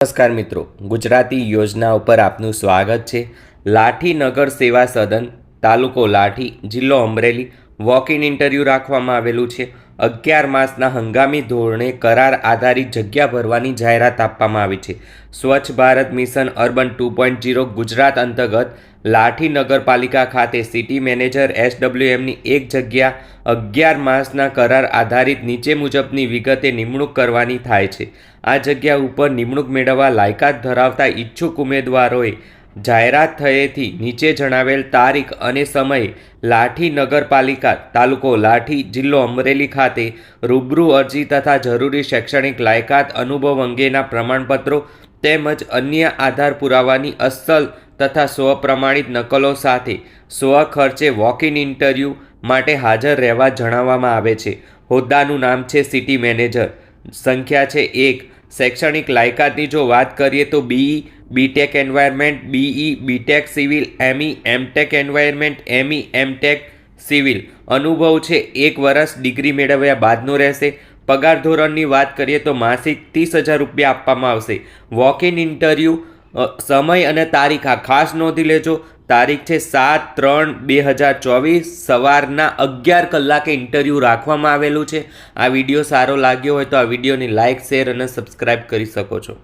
નમસ્કાર મિત્રો, ગુજરાતી યોજના ઉપર આપનું સ્વાગત છે. લાઠી નગર સેવા સદન તાલુકો લાઠી જિલ્લો અમરેલી વોક ઇન ઇન્ટરવ્યૂ રાખવામાં આવેલું છે. અગિયાર માસના હંગામી ધોરણે કરાર આધારિત જગ્યા ભરવાની જાહેરાત આપવામાં આવી છે. Swachh Bharat mission urban two point zero Gujarat અંતર્ગત લાઠી નગરપાલિકા ખાતે સિટી મેનેજર એસડબ્લ્યુએમની એક જગ્યા અગિયાર માસના કરાર આધારિત નીચે મુજબની વિગતે નિમણૂક કરવાની થાય છે. આ જગ્યા ઉપર નિમણૂક મેળવવા લાયકાત ધરાવતા ઈચ્છુક ઉમેદવારોએ જાહેરાત થયેથી નીચે જણાવેલ તારીખ અને સમયે લાઠી નગરપાલિકા તાલુકો લાઠી જિલ્લો અમરેલી ખાતે રૂબરૂ અરજી તથા જરૂરી શૈક્ષણિક લાયકાત અનુભવ અંગેના પ્રમાણપત્રો તેમજ અન્ય આધાર પુરાવાની અસલ તથા સ્વપ્રમાણિત નકલો સાથે સ્વખર્ચે વોક ઇન ઇન્ટરવ્યૂ માટે હાજર રહેવા જણાવવામાં આવે છે. હોદ્દાનું નામ છે સિટી મેનેજર સંખ્યા છે એક. શૈક્ષણિક લાયકાતની જો વાત કરીએ તો BE BTech environment BE BTech civil ME MTech environment ME MTech civil અનુભવ છે, એક વર્ષ ડિગ્રી મેળવ્યા બાદનો રહેશે. પગાર ધોરણની વાત કરીએ તો માસિક ત્રીસ હજાર રૂપિયા આપવામાં આવશે. વોક ઇન ઇન્ટરવ્યૂ સમય અને તારીખ આ ખાસ નોંધી લેજો. તારીખ છે સાત ત્રણ બે હજાર ચોવીસ. સવારના અગિયાર કલાકે ઇન્ટરવ્યૂ રાખવામાં આવેલું છે. આ વીડિયો સારો લાગ્યો હોય તો આ વિડીયોની લાઇક શેર અને સબસ્ક્રાઇબ કરી શકો છો.